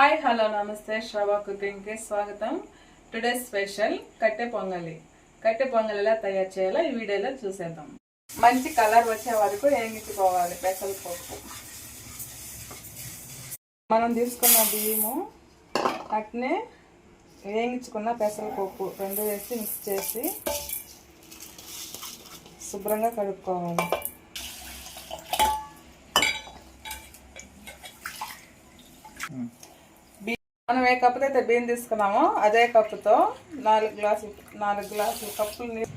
Hi hello నమస్తే శ్రవా కుకింగ్కి స్వాగతం today special కట్టె పొంగలి కట్టె పొంగలి ఎలా తయారు చేయాలో ఈ వీడియోలో చూసేద్దాం మంచి కలర్ వచ్చే వరకు వేయించుకోవాలి పెసల పప్పు మనం తీసుకున్న బియ్యము అట్నే వేయించుకున్న పెసరపప్పు రెండు వేసి మిక్స్ చేసి శుభ్రంగా కడుక్కోవాలి. Hmm. మనం ఏ కప్పుతో అయితే బియ్యం తీసుకున్నామో అదే కప్పుతో నాలుగు గ్లాసులు నాలుగు గ్లాసులు కప్పులు నీళ్ళు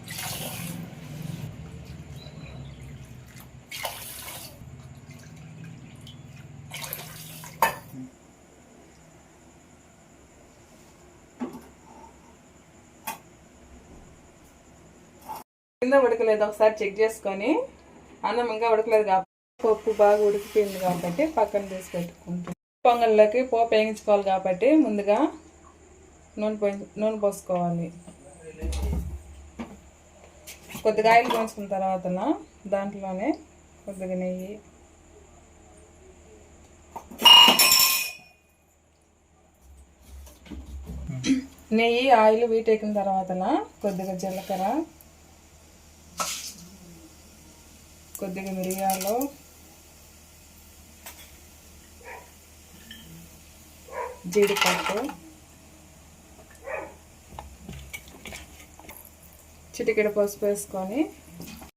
కింద ఉడకలేదు ఒకసారి చెక్ చేసుకొని అన్నం ఇంకా ఉడకలేదు కాబట్టి పప్పు బాగా ఉడికిపోయింది కాబట్టి పక్కన తీసి పెట్టుకుంటాం పొంగల్లోకి పోపు వేయించుకోవాలి కాబట్టి ముందుగా నూనె పోయి నూనె పోసుకోవాలి. కొద్దిగా ఆయిల్ పోయించుకున్న తర్వాత దాంట్లోనే కొద్దిగా నెయ్యి. నెయ్యి ఆయిల్ వీటెక్కిన తర్వాత కొద్దిగా జీలకర్ర కొద్దిగా మిరియాలు జీడిపప్పు. చిటికెడ పసుపు వేసుకొని